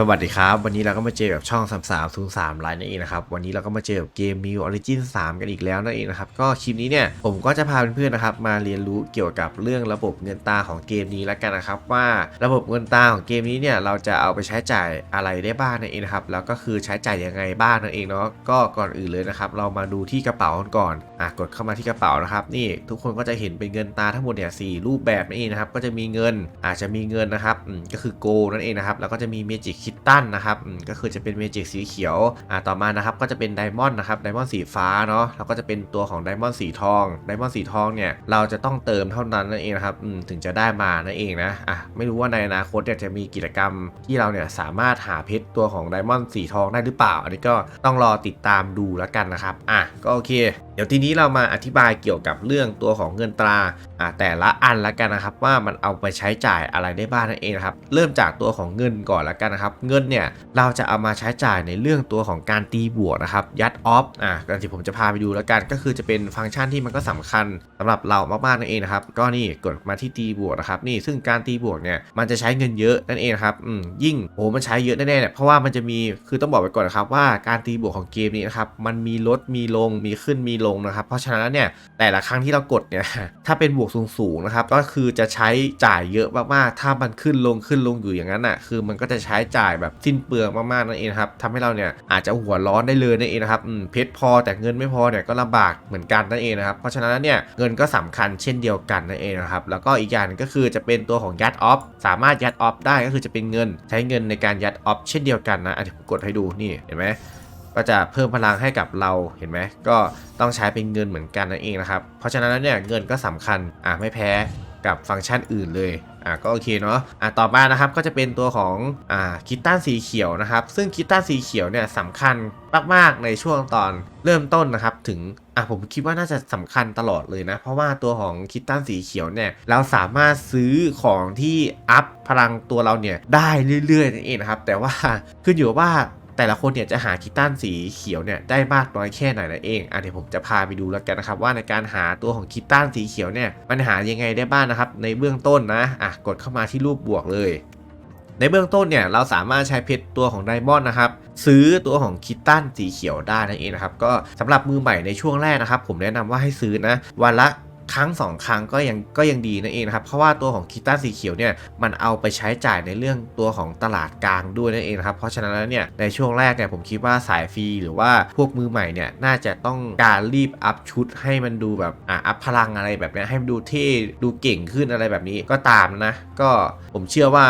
สวัสดีครับ วันนี้เราก็มาเจอกับช่อง 3303ไลน์นั่นเองนะครับ วันนี้เราก็มาเจอกับเกม New Origin 3 กันอีกแล้วนั่นเองนะครับ ก็คลิปนี้เนี่ยผมก็จะพาเพื่อนๆนะครับมาเรียนรู้เกี่ยวกับเรื่องระบบเงินตาของเกมนี้แล้วกันนะครับว่าระบบเงินตาของเกมนี้เนี่ยเราจะเอาไปใช้จ่ายอะไรได้บ้างนั่นเองนะครับแล้วก็คือใช้จ่ายยังไงบ้างนั่นเองเนาะก็ก่อนอื่นเลยนะครับเรามาดูที่กระเป๋ากันก่อนอะกดเข้ามาที่กระเป๋านะครับนี่ทุกคนก็จะเห็นเป็นเงินตาทั้งหมดเนี่ยสรูปแบบนั่นเองนะครับก็จะมีเงินอาจจะมีเงินนะครับอืมก็คือโกนั่นเองนะครับแล้วก็จะมีเมจิกคิตตันนะครับก็คือจะเป็นเมจิกสีเขียวอ่าต่อมานะครับก็จะเป็นไดมอนด์นะครับไดมอนด์สีฟ้าเนาะแล้วก็จะเป็นตัวของไดมอนด์สีทองไดมอนด์สีทองเนี่ยเราจะต้องเติมเท่านั้นนั่นเองนะครับถึงจะได้มานั่นเองนะอะไม่รู้ว่าในอนาคตเนี่ยจะมีกิจกรรมที่เราเนี่ยสามารถหาเพชรตัวของไดมอนด์สีทองได้หรือเปล่า อันนี้ก็ต้องรอติดตามดูแล้วกันนะครับอะก็โอเค ดี๋ยวทีนี้เรามาอธิบายเกี่ยวกับเรื่องตัวของเงินตราอ่าแต่ละอันละกันนะครับ ว่ามันเอาไปใช้จ่ายอะไรได้บ้างนั่นเองนะครับเริ่มจากตัวของเงินก่อนละกันนะครับ เงินเนี่ยเราจะเอามาใช้จ่ายในเรื่องตัวของการตีบวกนะครับยัดออฟอ่าก็ที่ผมจะพาไปดูล้วกันก็คือจะเป็นฟังก์ชันที่มันก็สำคัญสำหรับเรามากๆนั่นเองนะครับก็นี่กดมาที่ตีบวกนะครับนี่ซึ่งการตีบวกเนี่ยมันจะใช้เงินเยอะนั่นเองครับอืมยิ่งโอ้มันใช้เยอะแน่ๆเนี่ยเพราะว่ามันจะมีคือต้องบอกไปก่อนนะครับว่าการตีบวกของเกมนี้นะครับมันมีลดมีลงมีขึ้นมีลงนะครับ เพราะฉะนั้นเนี่ยแต่ละครั้งที่เรากดเนี่ยถ้าเป็นบวกสูงๆนะครับก็คือจะใช้จ่ายเยอะมากๆถ้ามันขึ้นลงขึ้นลงอยู่อย่างนั้นอะคือมันก็จะใช้จ่ายแบบสิ้นเปลืองมากๆนั่นเองครับทำให้เราเนี่ยอาจจะหัวร้อนได้เลยนั่นเองนะครับเพชรพอแต่เงินไม่พอเนี่ยก็ลำบากเหมือนกันนั่นเองนะครับเพราะฉะนั้นเนี่ยเงินก็สำคัญเช่นเดียวกันนั่นเองนะครับแล้วก็อีกอย่างก็คือจะเป็นตัวของยัดออฟสามารถยัดออฟได้ก็คือจะเป็นเงินใช้เงินในการยัดออฟเช่นเดียวกันนะอะเดี๋ยวผมกดให้ดูนี่เห็นไหม ก็จะเพิ่มพลังให้กับเราเห็นไหมก็ต้องใช้เป็นเงินเหมือนกันนั่นเองนะครับ เพราะฉะนั้นแล้วเนี่ยเงินก็สำคัญอะไม่แพ้กับฟังก์ชันอื่นเลยอะก็โอเคเนาะอะต่อมานะครับก็จะเป็นตัวของอ่าคิตตันสีเขียวนะครับ ซึ่งคิตตันสีเขียวเนี่ยสำคัญมากๆในช่วงตอนเริ่มต้นนะครับ ถึงอะผมคิดว่าน่าจะสำคัญตลอดเลยนะ เพราะว่าตัวของคิตตันสีเขียวเนี่ยเราสามารถซื้อของที่อัพพลังตัวเราเนี่ยได้เรื่อยๆนั่นเองนะครับแต่ว่าขึ้นอยู่ว่า แต่ละคนเนี่ยจะหาคิตตันสีเขียวเนี่ยได้มากน้อยแค่ไหนนั่นเองอะเดี๋ยวผมจะพาไปดูแล้วกันนะครับว่าในการหาตัวของคิตตันสีเขียวเนี่ยมันหายังไงได้บ้างนะครับ ในเบื้องต้นนะอะกดเข้ามาที่รูปบวกเลย ในเบื้องต้นเนี่ยเราสามารถใช้เพชรตัวของไดมอนด์นะครับซื้อตัวของคิตตันสีเขียวได้นั่นเองนะครับก็สำหรับมือใหม่ในช่วงแรกนะครับ ผมแนะนำว่าให้ซื้อนะวันละ ครั้งสองครั้งก็ยังก็ยังดีนั่นเองนะครับ เพราะว่าตัวของคิตตันสีเขียวเนี่ยมันเอาไปใช้จ่ายในเรื่องตัวของตลาดกลางด้วยนั่นเองนะครับ เพราะฉะนั้นแล้วเนี่ยในช่วงแรกเนี่ยผมคิดว่าสายฟรีหรือว่าพวกมือใหม่เนี่ยน่าจะต้องการรีบอัพชุดให้มันดูแบบอะอัพพลังอะไรแบบนี้ให้มันดูเท่ดูเก่งขึ้นอะไรแบบนี้ก็ตามนะ ก็ผมเชื่อว่า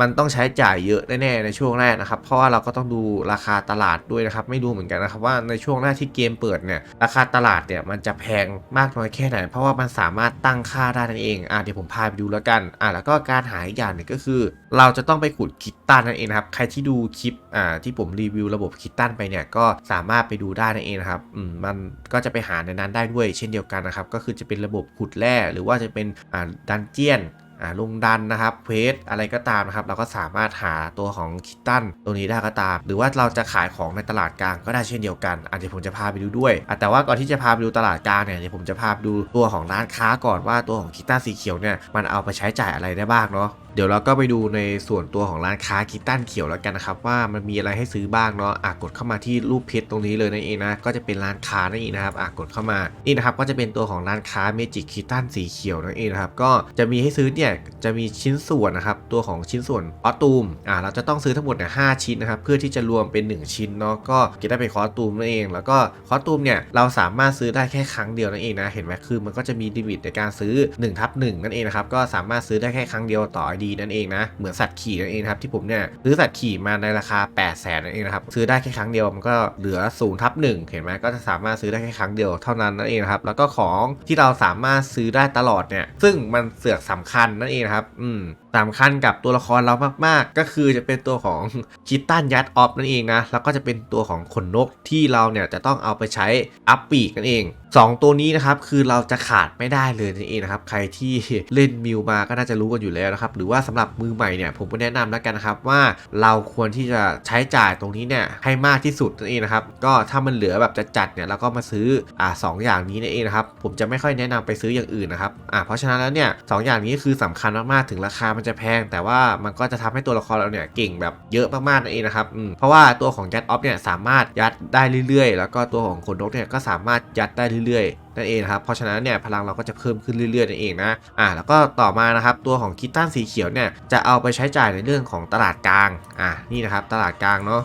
มันต้องใช้จ่ายเยอะแน่ๆในช่วงแรกนะครับ เพราะว่าเราก็ต้องดูราคาตลาดด้วยนะครับ ไม่รู้เหมือนกันนะครับว่าในช่วงแรกที่เกมเปิดเนี่ยราคาตลาดเนี่ยมันจะแพงมากน้อยแค่ไหน เพราะว่ามันสามารถตั้งค่าได้นั่นเองอะเดี๋ยวผมพาไปดูแล้วกันอะแล้วก็การหาอีกอย่างหนึ่งก็คือ เราจะต้องไปขุดคิตตันนั่นเองนะครับใครที่ดูคลิปอ่าที่ผมรีวิวระบบคิตตันไปเนี่ยก็สามารถไปดูได้นั่นเองนะครับอืมมันก็จะไปหาในนั้นได้ด้วยเช่นเดียวกันนะครับก็คือจะเป็นระบบขุดแร่หรือว่าจะเป็นอ่าดันเจียน ลงดันนะครับเพจอะไรก็ตามนะครับ เราก็สามารถหาตัวของคิตตันตัวนี้ได้ก็ตาม หรือว่าเราจะขายของในตลาดกลางก็ได้เช่นเดียวกันอาจจะเดียผมจะพาไปดูด้วย แต่ว่าก่อนที่จะพาไปดูตลาดกลางเนี่ยเดี๋ยวผมจะพาไปดูตัวของร้านค้าก่อนว่าตัวของคิตตันสีเขียวเนี่ยมันเอาไปใช้จ่ายอะไรได้บ้างเนาะเดี๋ยวเราก็ไปดูในส่วนตัวของร้านค้าคิตตันเขียวแล้วกันนะครับ ว่ามันมีอะไรให้ซื้อบ้างเนาะอะกดเข้ามาที่รูปเพชรตรงนี้เลยนั่นเองนะก็จะเป็นร้านค้านั่นเองนะครับอะกดเข้ามานี่นะครับก็จะเป็นตัวของร้านค้าเมจิกคิตตันสีเขียวนั่นเองนะครับก็จะมีให้ซื้อเนี่ยจะมีชิ้นส่วนนะครับตัวของชิ้นส่วนคอสตูมอะเราจะต้องซื้อทั้งหมดเนี่ยห้าชิ้นนะครับเพื่อที่จะรวมเป็น 1 ชิ้นเนาะก็จะได้เป็นคอสตูมนั่นเอง แล้วก็คอสตูมเนี่ยเราสามารถซื้อได้แค่ครั้งเดียวนั่นเองนะเห็นไหมคือมันก็จะมีลิมิตในการซื้อ1ทับ1นั่นเองนะครับก็สามารถซื้อได้แค่ครั้งเดียวต่อ ID นั่นเองนะเหมือนสัตว์ขี่นั่นเองครับที่ผมเนี่ยซื้อสัตว์ขี่มาในราคา 8 0 0แสนนั่นเองนะครับซื้อได้แค่ครั้งเดียวมันก็เหลือ0ทับ1เห็นไหมก็จะสามารถซื้อได้แค่ครั้งเดียวเท่านั้นนั่นเองนะครับแล้วก็ของที่เราสามารถซื้อได้ตลอดเนี่ยซึ่งมันเสือกสำคัญนั่นเองครับ อืมสำคัญกับตัวละครเรามากๆ ก็คือจะเป็นตัวของคิตตันยัดออฟนั่นเองนะ แล้วก็จะเป็นตัวของขนนกที่เราเนี่ยจะต้องเอาไปใช้อัพปีกนั่นเอง 2 ตัวนี้นะครับคือเราจะขาดไม่ได้เลยนั่นเองนะครับ ใครที่เล่นมิวมาก็น่าจะรู้กันอยู่แล้วนะครับ หรือว่าสำหรับมือใหม่เนี่ยผมก็แนะนำแล้วกันนะครับว่าเราควรที่จะใช้จ่ายตรงนี้เนี่ยให้มากที่สุดนั่นเองนะครับ ก็ถ้ามันเหลือแบบจะจัดเนี่ยเราก็มาซื้ออ่าสองอย่างนี้นั่นเองนะครับ ผมจะไม่ค่อยแนะนำไปซื้ออย่างอื่นนะครับอ่าเพราะฉะนั้นแล้วเนี่ยสองอย่างนี้คือสำคัญมากๆถึงราคามันจะแพง แต่ว่ามันก็จะทำให้ตัวละครเราเนี่ยเก่งแบบเยอะมากๆนั่นเองนะครับอืมเพราะว่าตัวของยัดออฟเนี่ยสามารถยัดได้เรื่อยๆ แล้วก็ตัวของขนนกเนี่ยก็สามารถยัดได้เรื่อยๆนั่นเองนะครับเพราะฉะนั้นเนี่ยพลังเราก็จะเพิ่มขึ้นเรื่อยๆนั่นเองนะอ่าแล้วก็ต่อมานะครับตัวของคิตตันสีเขียวเนี่ยจะเอาไปใช้จ่ายในเรื่องของตลาดกลางอ่านี่นะครับตลาดกลางเนาะ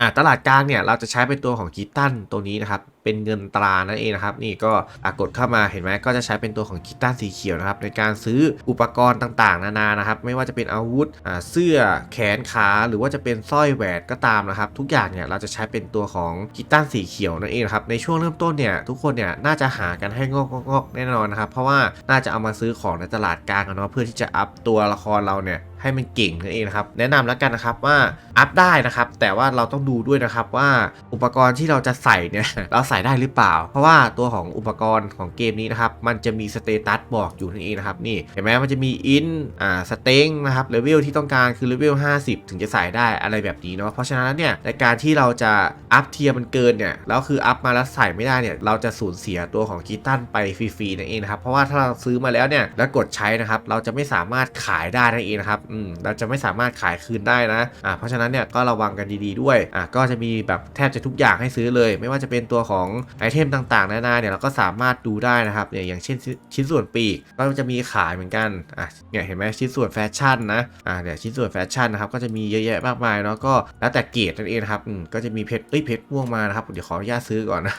อ่าตลาดกลางเนี่ยเราจะใช้เป็นตัวของคิตตันตัวนี้นะครับ เป็นเงินตรานั่นเองนะครับ นี่ก็อ่ากดเข้ามาเห็นไหมก็จะใช้เป็นตัวของคิตตันสีเขียวนะครับในการซื้ออุปกรณ์ต่างๆ นานานะครับ ไม่ว่าจะเป็นอาวุธเสื้อแขนขาหรือว่าจะเป็นสร้อยแหวนก็ตามนะครับ ทุกอย่างเนี่ยเราจะใช้เป็นตัวของคิตตันสีเขียวนั่นเองครับในช่วงเริ่มต้นเนี่ยทุกคนเนี่ยน่าจะหากันให้งอกงอกแน่นอนนะครับเพราะว่าน่าจะเอามาซื้อของในตลาดกลางกันเนาะเพื่อที่จะอัพตัวละครเราเนี่ย ให้มันเก่งนั่นเองนะครับแนะนำแล้วกันนะครับว่าอัพได้นะครับ แต่ว่าเราต้องดูด้วยนะครับว่าอุปกรณ์ที่เราจะใส่เนี่ยเราใส่ได้หรือเปล่า เพราะว่าตัวของอุปกรณ์ของเกมนี้นะครับมันจะมีสเตตัสบอกอยู่นั่นเองนะครับนี่เห็นไหมมันจะมีอินอ่าสเต็งนะครับเลเวลที่ต้องการคือเลเวล50 ถึงจะใส่ได้อะไรแบบนี้เนาะเพราะฉะนั้นเนี่ยในการที่เราจะอัพเทียร์มันเกินเนี่ยแล้วคืออัพมาแล้วใส่ไม่ได้เนี่ยเราจะสูญเสียตัวของคิตตันไปฟรีๆนั่นเองนะครับเพราะว่าถ้าเราซื้อมาแล้วเนี่ยแล้วกดใช้นะครับเราจะไม่สามารถขายได้นั่นเองนะครับอืมเราจะไม่สามารถขายคืนได้นะอ่าเพราะฉะนั้นเนี่ยก็ระวังกันดี ๆด้วยอ่าก็จะมีแบบแทบจะทุกอย่างให้ซื้อเลย ไม่ว่าจะเป็นตัวของไอเทมต่างๆนานาเนี่ยเราก็สามารถดูได้นะครับเนี่ยอย่างเช่นชิ้นส่วนปีกก็จะมีขายเหมือนกันอะเนี่ยเห็นไหมชิ้นส่วนแฟชั่นนะอ่าเนี่ยชิ้นส่วนแฟชั่นนะครับก็จะมีเยอะแยะมากมายเนาะก็แล้วแต่เกรดนั่นเองครับอืมก็จะมีเพชรเอ้ยเพชรม่วงมานะครับเดี๋ยวขออนุญาตซื้อก่อนนะ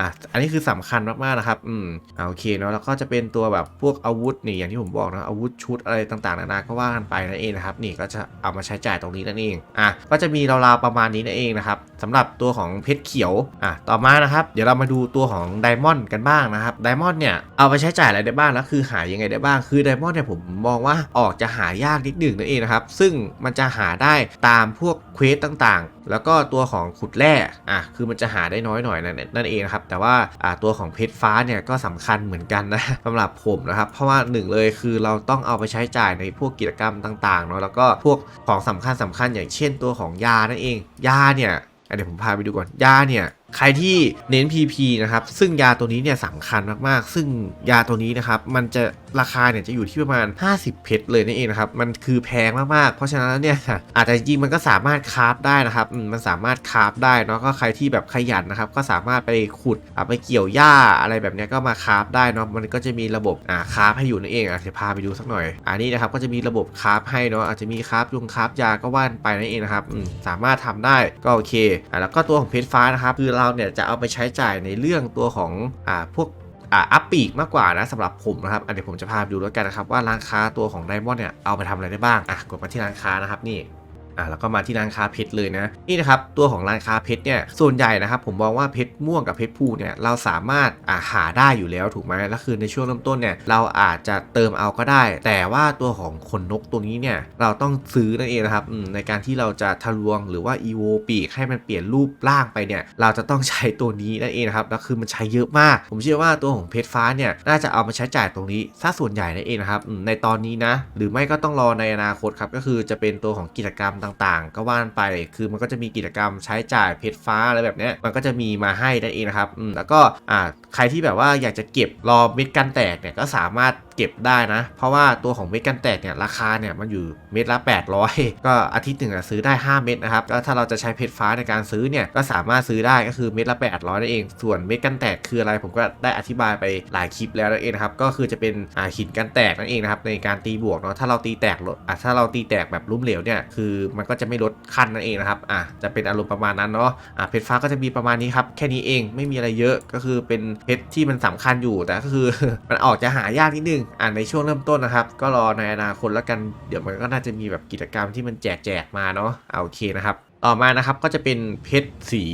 อะอันนี้คือสำคัญมากๆนะครับอืมอ่าโอเคเนาะแล้วก็จะเป็นตัวแบบพวกอาวุธนี่อย่างที่ผมบอกนะอาวุธชุดอะไรต่างๆนานาก็ว่ากันไปนั่นเองนะครับนี่ก็จะเอามาใช้จ่ายตรงนี้นั่นเองอะก็จะมีราวๆประมาณนี้นั่นเองนะครับสำหรับตัวของเพชรเขียวอะต่อมานะครับเดี๋ยวเรามาดูตัวของไดมอนด์กันบ้างนะครับไดมอนด์เนี่ยเอาไปใช้จ่ายอะไรได้บ้างแล้วคือหายังไงได้บ้างคือไดมอนด์เนี่ยผมมองว่าออกจะหายากนิดหนึ่งนั่นเองนะครับซึ่งมันจะหาได้ตามพวกเควสต่างๆ แล้วก็ตัวของขุดแร่อะคือมันจะหาได้น้อยหน่อยนั่นนั่นเองนะครับแต่ว่าอ่าตัวของเพชรฟ้าเนี่ยก็สำคัญเหมือนกันนะสำหรับผมนะครับเพราะว่าหนึ่งเลยคือเราต้องเอาไปใช้จ่ายในพวกกิจกรรมต่างๆเนาะแล้วก็พวกของสำคัญสำคัญอย่างเช่นตัวของยานั่นเองยาเนี่ยเดี๋ยวผมพาไปดูก่อนยาเนี่ย ใครที่เน้น PP นะครับ ซึ่งยาตัวนี้เนี่ยสำคัญมากๆ ซึ่งยาตัวนี้นะครับ มันจะราคาเนี่ยจะอยู่ที่ประมาณ 50 เพชรเลยนั่นเองนะครับ มันคือแพงมากๆ เพราะฉะนั้นเนี่ยอาจจะจริงมันก็สามารถคราฟได้นะครับ มันสามารถคราฟได้เนาะ ก็ใครที่แบบขยันนะครับ ก็สามารถไปขุดไปเกี่ยวหญ้าอะไรแบบนี้ก็มาคราฟได้เนาะ มันก็จะมีระบบอ่าคราฟให้อยู่นั่นเองอะเดี๋ยวพาไปดูสักหน่อย อันนี้นะครับก็จะมีระบบคราฟให้เนาะ อาจจะมีคราฟยุงคราฟยาก็ว่านไปนั่นเองนะครับสามารถทำได้ก็โอเคอะแล้วก็ตัวของเพชรฟ้านะครับคือเราเนี่ยจะเอาไปใช้จ่ายในเรื่องตัวของอ่าพวกอ่าอัพปีกมากกว่านะสำหรับผมนะครับอันเดี๋ยวผมจะพาไปดูแล้วกันนะครับว่าร้านค้าตัวของไดมอนด์เนี่ยเอาไปทำอะไรได้บ้างอะกดมาที่ร้านค้านะครับนี่ อะแล้วก็มาที่ร้านค้าเพชรเลยนะนี่นะครับตัวของร้านค้าเพชรเนี่ยส่วนใหญ่นะครับผมมองว่าเพชรม่วงกับเพชรผู้เนี่ยเราสามารถอ่าหาได้อยู่แล้วถูกไหมแล้วคือในช่วงเริ่มต้นเนี่ยเราอาจจะเติมเอาก็ได้ แต่ว่าตัวของขนนกตัวนี้เนี่ยเราต้องซื้อนั่นเองนะครับในการที่เราจะทะลวงหรือว่าอีโวปีกให้มันเปลี่ยนรูปร่างไปเนี่ยเราจะต้องใช้ตัวนี้นั่นเองนะครับแล้วคือมันใช้เยอะมาก ผมเชื่อว่าตัวของเพชรฟ้าเนี่ยน่าจะเอามาใช้จ่ายตรงนี้ซะส่วนใหญ่นั่นเองนะครับในตอนนี้นะหรือไม่ก็ต้องรอในอนาคตครับก็คือจะเป็นตัวของกิจกรรมต่างๆ ก็ว่านไป คือมันก็จะมีกิจกรรมใช้จ่ายเพชรฟ้าอะไรแบบเนี้ยมันก็จะมีมาให้นั่นเองนะครับแล้วก็ใครที่แบบว่าอยากจะเก็บรอเม็ดกันแตกเนี่ยก็สามารถ เก็บได้นะ เพราะว่าตัวของเม็ดกันแตกเนี่ยราคาเนี่ยมันอยู่เม็ดละ 800 ก็อาทิตย์หนึ่งอะซื้อได้ 5 เม็ดนะครับก็ถ้าเราจะใช้เพชรฟ้าในการซื้อเนี่ยก็สามารถซื้อได้ก็คือเม็ดละ 800นั่นเอง ส่วนเม็ดกันแตกคืออะไรผมก็ได้อธิบายไปหลายคลิปแล้วนั่นเองนะครับก็คือจะเป็นหินกันแตกนั่นเองนะครับในการตีบวกเนาะถ้าเราตีแตกลดถ้าเราตีแตกแบบลุ่มเหลวเนี่ยคือมันก็จะไม่ลดขั้นนั่นเองนะครับอะจะเป็นอารมณ์ประมาณนั้นเนาะอะเพชรฟ้าก็จะมีประมาณนี้ครับแค่นี้เองไม่มีอะไรเยอะก็คือเป็นเพชรที่มันสำคัญอยู่แต่ก็คือมันออกจะหายากนิดนึงอะในช่วงเริ่มต้นนะครับ ก็รอในอนาคตแล้วกันเดี๋ยวมันก็น่าจะมีแบบกิจกรรมที่มันแจกแจกมาเนาะเอาโอเคนะครับต่อมานะครับก็จะเป็นเพชรสี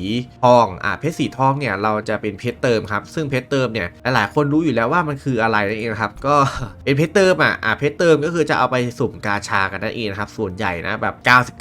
ทองอ่าเพชรสีทองเนี่ยเราจะเป็นเพชรเติมครับซึ่งเพชรเติมเนี่ยหลายๆคนรู้อยู่แล้วว่ามันคืออะไรนั่นเองครับก็เป็นเพชรเติมอะอ่าเพชรเติมก็คือจะเอาไปสุ่มกาชากันนั่นเองครับส่วนใหญ่นะแบบ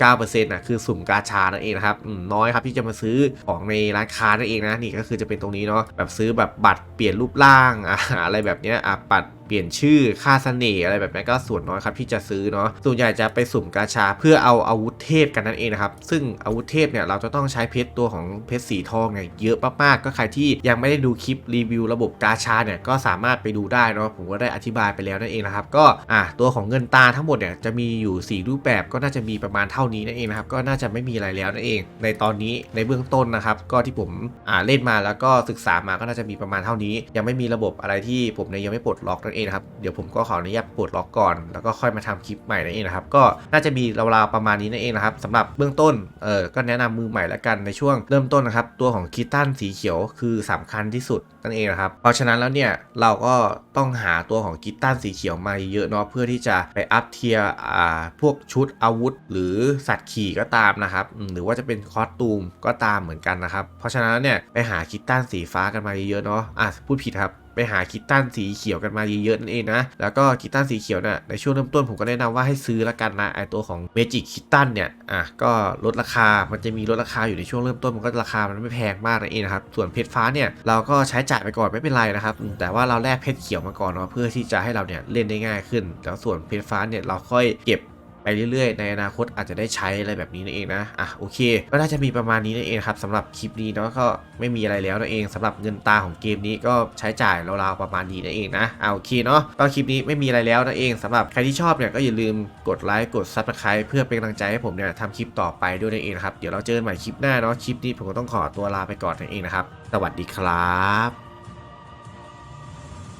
99%นะคือสุ่มกาชานั่นเองครับน้อยครับที่จะมาซื้อของในร้านค้านั่นเองนะนี่ก็คือจะเป็นตรงนี้เนาะแบบซื้อแบบบัตรเปลี่ยนรูปร่างอ่าอะไรแบบเนี้ยอ่าบัตรเปลี่ยนชื่อค่าเสน่ห์อะไรแบบนี้ก็ส่วนน้อยครับที่จะซื้อเนาะส่วนใหญ่จะไปสุ่มกาชาเพื่อเอาอาวุธเทพกันนั่นเองนะครับ ซึ่งอาวุธเทพเนี่ยเราจะต้องใช้เพชรตัวของเพชรสีทองเนี่ยเยอะมากๆก็ใครที่ยังไม่ได้ดูคลิปรีวิวระบบกาชาเนี่ยก็สามารถไปดูได้เนาะผมก็ได้อธิบายไปแล้วนั่นเองนะครับก็อะตัวของเงินตาทั้งหมดเนี่ยจะมีอยู่ 4 รูปแบบก็น่าจะมีประมาณเท่านี้นั่นเองนะครับก็น่าจะไม่มีอะไรแล้วนั่นเอง ในตอนนี้ในเบื้องต้นนะครับก็ที่ผมอ่าเล่นมาแล้วก็ศึกษามาก็น่าจะมีประมาณเท่านี้ ยังไม่มีระบบอะไรที่ผมเนี่ยยังไม่ปลดล็อกนั่นเองนะครับ เดี๋ยวผมก็ขออนุญาตปลดล็อกก่อน แล้วก็ค่อยมาทำคลิปใหม่นั่นเองนะครับ ก็น่าจะมีราวๆประมาณนี้นั่นเองนะครับสำหรับเบื้องต้น เออก็แนะนำมือใหม่ล้วกันในช่วงเริ่มต้นนะครับ ตัวของคิตตันสีเขียวคือสำคัญที่สุดนั่นเองนะครับ เพราะฉะนั้นแล้วเนี่ยเราก็ต้องหาตัวของคิตตันสีเขียวมาเยอะเนาะเพื่อที่จะไปอัพเทียร์อ่าพวกชุดอาวุธ หรือสัตว์ขี่ก็ตามนะครับหรือว่าจะเป็นคอสตูมก็ตามเหมือนกันนะครับ เพราะฉะนั้นเนี่ยไปหาคิตตันสีฟ้ากันมาเยอะเนาะอะพูดผิดครับ ไปหาคิตตันสีเขียวกันมาเยอะๆนั่นเองนะ แล้วก็คิตตันสีเขียวเนี่ยในช่วงเริ่มต้นผมก็แนะนำว่าให้ซื้อละกันนะไอตัวของเมจิกคิตตันเนี่ยอะก็ลดราคา มันจะมีลดราคาอยู่ในช่วงเริ่มต้นมันก็ราคามันไม่แพงมากนั่นเองนะครับส่วนเพชรฟ้าเนี่ยเราก็ใช้จ่ายไปก่อนไม่เป็นไรนะครับแต่ว่าเราแลกเพชรเขียวมาก่อนเนาะเพื่อที่จะให้เราเนี่ยเล่นได้ง่ายขึ้น แล้วส่วนเพชรฟ้าเนี่ยเราค่อยเก็บ ไปเรื่อยๆ ในอนาคตอาจจะได้ใช้อะไรแบบนี้นั่นเองนะอะโอเค ก็น่าจะมีประมาณนี้นั่นเองครับสำหรับคลิปนี้เนาะก็ไม่มีอะไรแล้วนั่นเองสำหรับเงินตาของเกมนี้ก็ใช้จ่ายราวๆประมาณนี้นั่นเองนะอะโอเคเนาะก็คลิปนี้ไม่มีอะไรแล้วนั่นเองสำหรับใครที่ชอบเนี่ยก็อย่าลืมกดไลค์กดซับสไคร b e เพื่อเป็นกำลังใจให้ผมเนี่ยทำคลิปต่อไปด้วยนั่นเองครับเดี๋ยวเราเจอกันใหม่คลิปหน้าเนาะคลิปนี้ผมก็ต้องขอตัวลาไปก่อนนั่นเองนะครับสวัสดีครับ